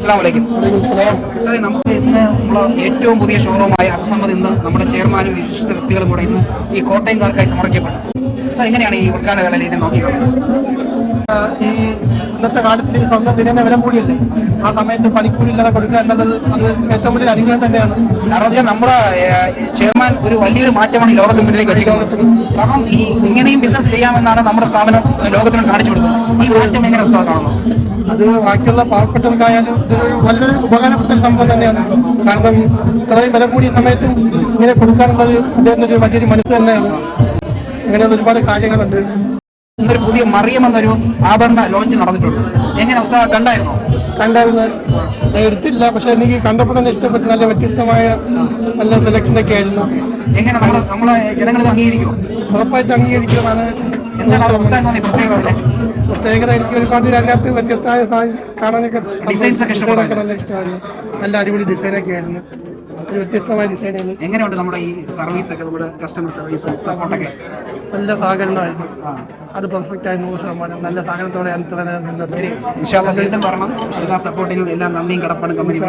അസ്സാം വലൈക്കും സാറേ നമുക്ക് ഇന്ന് നമ്മളെ ഏറ്റവും പുതിയ ഷോറൂമായ അസമത് ഇന്ന് നമ്മുടെ ചെയർമാനും വിശിഷ്ട വ്യക്തികളും കൂടെ ഇന്ന് ഈ കോട്ടയംകാർക്കായി സമർപ്പിക്കപ്പെട്ടു. സാർ എങ്ങനെയാണ് ഈ ഉദ്ഘാടന വേളയിൽ ഇതിനെ നോക്കിക്കാണുന്നത്? ഇന്നത്തെ കാലത്തിൽ ഈ സ്വന്തം വിലനെ വില കൂടിയല്ലേ? ആ സമയത്ത് പണിക്കൂലി ഇല്ലാതെ കൊടുക്കുക എന്നുള്ളത് അത് ഏറ്റവും വലിയ അനുഗ്രഹം തന്നെയാണ്. കാരണം വെച്ചാൽ നമ്മുടെ ചെയർമാൻ ഒരു വലിയൊരു മാറ്റമാണ് ഈ ലോകത്തിന് മുന്നിലേക്ക് വെച്ചിരിക്കുന്നത്. കാരണം ഈ ഇങ്ങനെയും ബിസിനസ് ചെയ്യാമെന്നാണ് നമ്മുടെ സ്ഥാപനം ലോകത്തിന് കാണിച്ചു കൊടുക്കുന്നത്. ഈ മാറ്റം എങ്ങനെ കാണുന്നു? അത് ബാക്കിയുള്ള പാവപ്പെട്ടവർക്കായാലും ഇതൊരു വലിയൊരു ഉപകാരപ്പെട്ട സംഭവം തന്നെയാണ്. കാരണം ഇത്രയും വില കൂടിയ സമയത്തും ഇങ്ങനെ കൊടുക്കാനുള്ളത് അദ്ദേഹത്തിന് ഒരു വലിയൊരു മനസ്സ് തന്നെയാണ്. ഇങ്ങനെയുള്ള ഒരുപാട് കാര്യങ്ങളുണ്ട്. ഇന്നൊരു പുതിയ മറിയം എന്നൊരു ആഭരണ ലോഞ്ച് നടന്നിട്ടുണ്ട്. എങ്ങനെ അവസ്ഥ? കണ്ടായിരുന്നോ? കണ്ടായിരുന്നു. ഞാൻ എടുത്തില്ല. പക്ഷെ എനിക്ക് കണ്ടപ്പോൾ തന്നെ ഇഷ്ടപ്പെട്ടു. നല്ല വ്യത്യസ്തമായ നല്ല സെലക്ഷൻ ഒക്കെ ആയിരുന്നു. എങ്ങനെ നമ്മളെ നമ്മളെ ജനങ്ങൾ അംഗീകരിക്കുമോ ഉറപ്പായിട്ട് അംഗീകരിക്കുന്നതാണ് എന്താണ് അവസ്ഥ പ്രത്യേകത പ്രത്യേകത എനിക്ക് ഒരുപാട് അതിനകത്ത് വ്യത്യസ്തമായ കാണാനൊക്കെ ഡിസൈൻസൊക്കെ ഒക്കെ? നല്ല ഇഷ്ടമായിരുന്നു. നല്ല അടിപൊളി ഡിസൈനൊക്കെ ആയിരുന്നു. ഒരു വ്യത്യസ്തമായ ഡിസൈനായിരുന്നു എങ്ങനെയുണ്ട് നമ്മുടെ ഈ സർവീസ് ഒക്കെ നമ്മുടെ കസ്റ്റമർ സർവീസ് സപ്പോർട്ടൊക്കെ നല്ല സഹകരണമായിരുന്നു. അത് പെർഫെക്റ്റ് ആയി നൂറ് ശതമാനം നല്ല സഹകരണത്തോടെ നിന്നത് ഇൻഷാല്ലാ വീണ്ടും എല്ലാ സപ്പോർട്ടിനും എല്ലാം നന്ദിയും കടപ്പാടും കമ്പനി